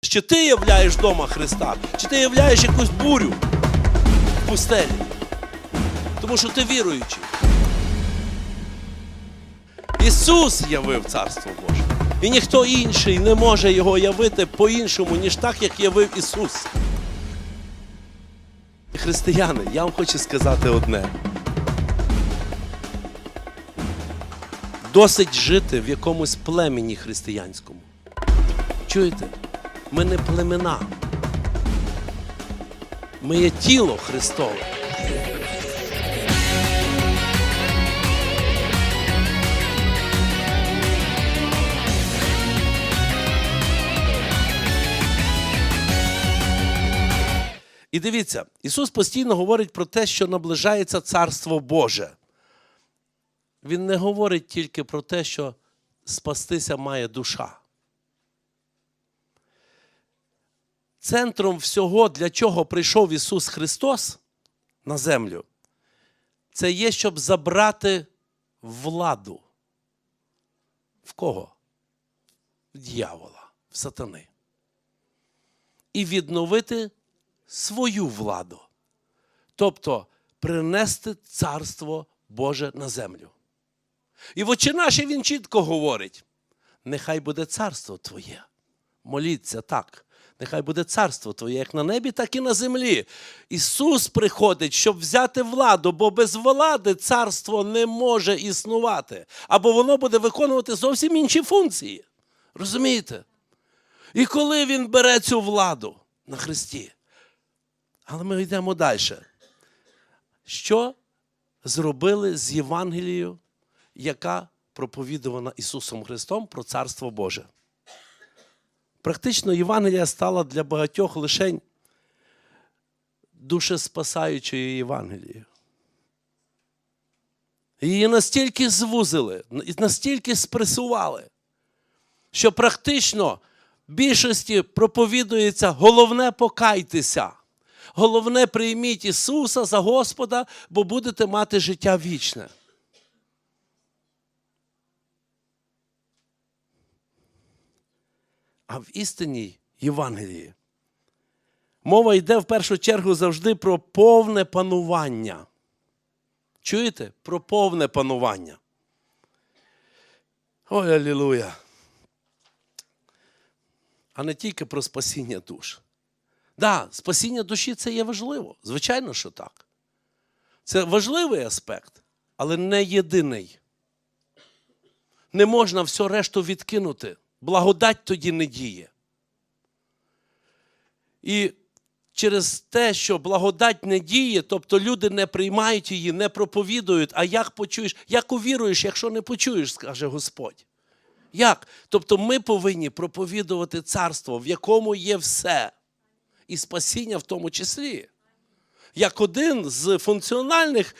Чи ти являєш дома Христа, чи ти являєш якусь бурю в пустелі? Тому що ти віруючий. Ісус явив Царство Боже. І ніхто інший не може його явити по-іншому, ніж так, як явив Ісус. Християни, я вам хочу сказати одне. Досить жити в якомусь племені християнському. Чуєте? Ми не племена. Ми є тіло Христове. І дивіться, Ісус постійно говорить про те, що наближається Царство Боже. Він не говорить тільки про те, що спастися має душа. Центром всього, для чого прийшов Ісус Христос на землю, це є, щоб забрати владу. В кого? В дьявола, в сатани. І відновити свою владу. Тобто принести царство Боже на землю. І в очі наші він чітко говорить: нехай буде царство Твоє. Моліться так. Нехай буде царство Твоє, як на небі, так і на землі. Ісус приходить, щоб взяти владу, бо без влади царство не може існувати. Або воно буде виконувати зовсім інші функції. Розумієте? І коли Він бере цю владу на Христі, але ми йдемо далі. Що зробили з Євангелією, яка проповідувана Ісусом Христом про Царство Боже? Практично Євангелія стала для багатьох лишень душеспасаючою Євангелією. Її настільки звузили, настільки спресували, що практично більшості проповідується головне покайтеся. Головне, прийміть Ісуса за Господа, бо будете мати життя вічне. А в істинній Євангелії мова йде в першу чергу завжди про повне панування. Чуєте? Про повне панування. Ой, алілуя. А не тільки про спасіння душ. Так, да, спасіння душі це є важливо. Звичайно, що так. Це важливий аспект, але не єдиний. Не можна все решту відкинути. Благодать тоді не діє. І через те, що благодать не діє, тобто люди не приймають її, не проповідують, а як почуєш, як увіруєш, якщо не почуєш, скаже Господь. Як? Тобто ми повинні проповідувати царство, в якому є все, і спасіння в тому числі. Як один з функціональних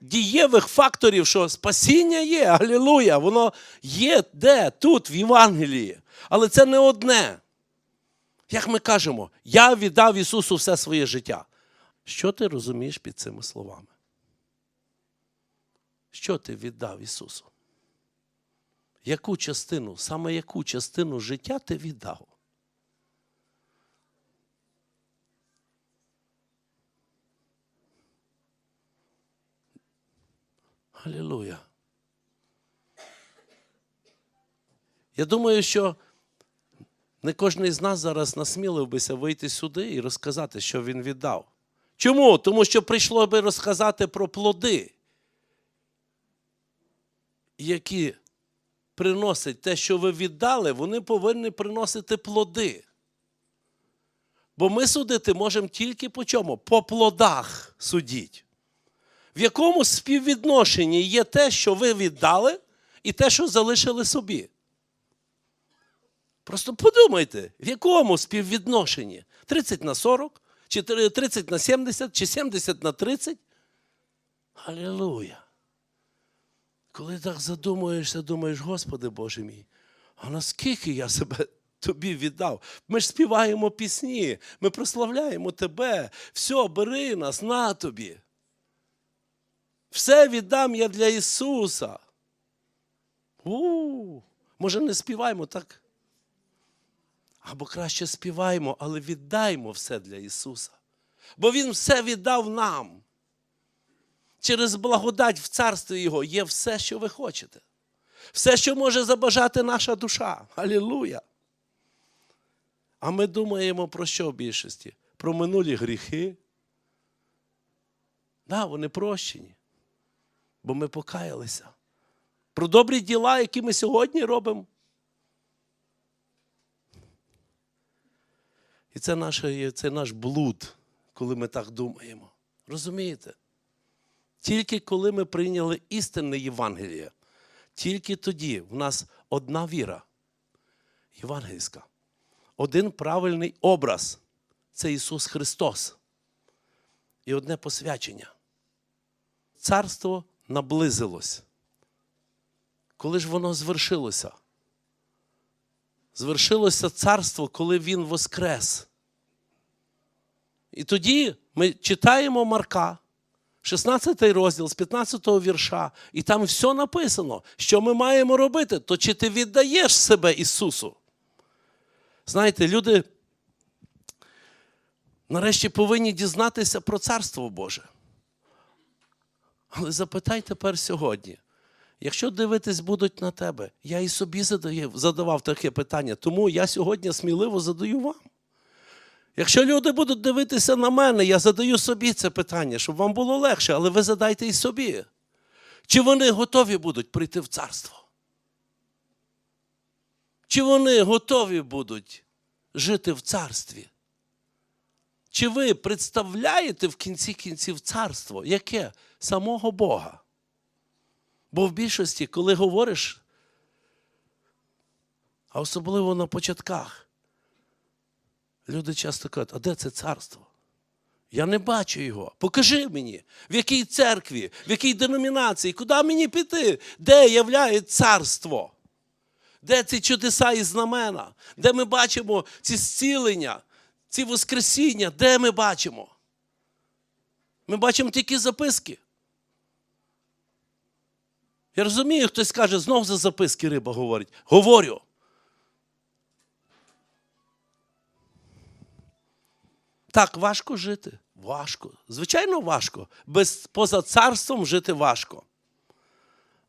дієвих факторів, що спасіння є, алілуя, воно є де, тут, в Євангелії. Але це не одне. Як ми кажемо, я віддав Ісусу все своє життя. Що ти розумієш під цими словами? Що ти віддав Ісусу? Яку частину, саме яку частину життя ти віддав? Алілуя. Я думаю, що не кожен із нас зараз насмілив бися вийти сюди і розказати, що він віддав. Чому? Тому що прийшло би розказати про плоди, які приносять те, що ви віддали, вони повинні приносити плоди. Бо ми судити можемо тільки по чому? По плодах судіть. В якому співвідношенні є те, що ви віддали, і те, що залишили собі. Просто подумайте, в якому співвідношенні? 30 на 40, чи 30 на 70, чи 70 на 30? Алілуя. Коли так задумуєшся, думаєш, Господи Боже мій, а наскільки я себе тобі віддав? Ми ж співаємо пісні, ми прославляємо тебе. Все, бери нас на тобі. Все віддам я для Ісуса. У, може, не співаємо так? Або краще співаємо, але віддаймо все для Ісуса. Бо Він все віддав нам. Через благодать в царстві Його є все, що ви хочете. Все, що може забажати наша душа. Алілуя! А ми думаємо про що в більшості? Про минулі гріхи. Да, вони прощені, бо ми покаялися. Про добрі діла, які ми сьогодні робимо. І це, наше, це наш блуд, коли ми так думаємо. Розумієте? Тільки коли ми прийняли істинне Євангеліє, тільки тоді в нас одна віра євангельська, один правильний образ це Ісус Христос. І одне посвячення. Царство наблизилось. Коли ж воно звершилося? Звершилося царство, коли Він воскрес. І тоді ми читаємо Марка, 16 розділ з 15 вірша, і там все написано, що ми маємо робити, то чи ти віддаєш себе Ісусу? Знаєте, люди нарешті повинні дізнатися про Царство Боже. Але запитай тепер сьогодні. Якщо дивитись будуть на тебе, я і собі задаю, задавав таке питання, тому я сьогодні сміливо задаю вам. Якщо люди будуть дивитися на мене, я задаю собі це питання, щоб вам було легше, але ви задайте і собі. Чи вони готові будуть прийти в царство? Чи вони готові будуть жити в царстві? Чи ви представляєте в кінці кінців царство? Яке? Самого Бога? Бо в більшості, коли говориш, а особливо на початках, люди часто кажуть, а де це царство? Я не бачу його. Покажи мені, в якій церкві, в якій деномінації, куди мені піти, де являє царство? Де ці чудеса і знамена? Де ми бачимо ці зцілення, ці воскресіння? Де ми бачимо? Ми бачимо тільки записки. Я розумію, хтось скаже, знов за записки риба говорить. Говорю. Так, важко жити. Важко. Звичайно, важко. Без, поза царством жити важко.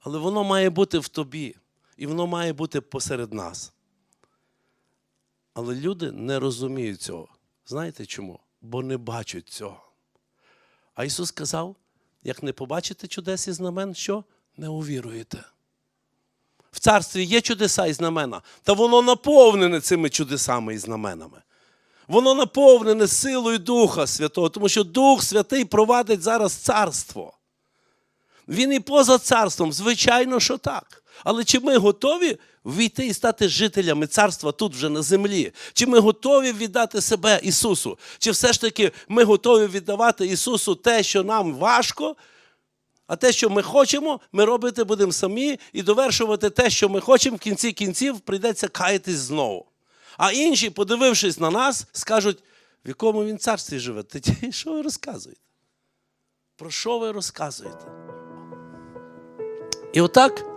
Але воно має бути в тобі. І воно має бути посеред нас. Але люди не розуміють цього. Знаєте чому? Бо не бачать цього. А Ісус сказав: як не побачите чудес і знамен, що? Не увіруєте. В царстві є чудеса і знамена, та воно наповнене цими чудесами і знаменами. Воно наповнене силою Духа Святого, тому що Дух Святий провадить зараз царство. Він і поза царством, звичайно, що так. Але чи ми готові війти і стати жителями царства тут вже на землі? Чи ми готові віддати себе Ісусу? Чи все ж таки ми готові віддавати Ісусу те, що нам важко, а те, що ми хочемо, ми робити будемо самі і довершувати те, що ми хочемо, в кінці кінців прийдеться каятись знову. А інші, подивившись на нас, скажуть, в якому він царстві живе. Ти що ви розказуєте? Про що ви розказуєте? І отак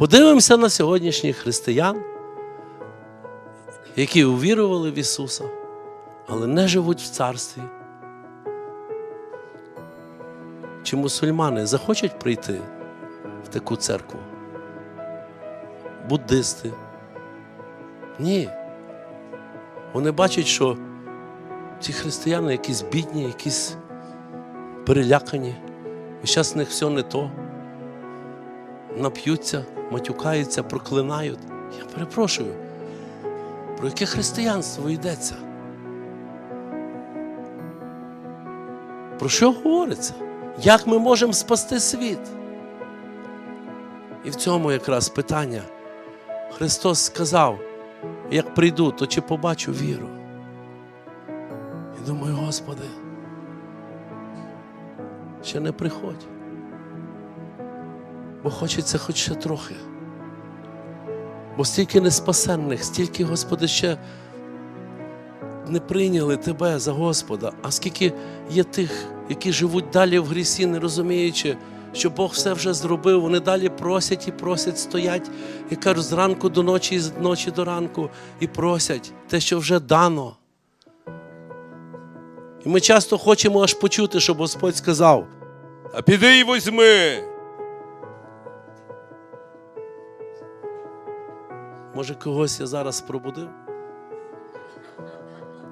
подивимося на сьогоднішніх християн, які увірували в Ісуса, але не живуть в царстві. Чи мусульмани захочуть прийти в таку церкву? Буддисти? Ні. Вони бачать, що ці християни якісь бідні, якісь перелякані. І зараз в них все не то. Нап'ються, матюкаються, проклинають. Я перепрошую, про яке християнство йдеться? Про що говориться? Як ми можемо спасти світ? І в цьому якраз питання. Христос сказав, як прийду, то чи побачу віру? І думаю, Господи, ще не приходь. Бо хочеться хоч ще трохи. Бо стільки неспасенних, стільки, Господи, ще не прийняли Тебе за Господа, а скільки є тих, які живуть далі в грісі, не розуміючи, що Бог все вже зробив. Вони далі просять і просять, стоять і кажуть, з ранку до ночі, і з ночі до ранку, і просять те, що вже дано. І ми часто хочемо аж почути, щоб Господь сказав: А піди й возьми. Може, когось я зараз пробудив?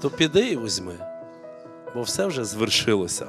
То піди і візьми, бо все вже звершилося.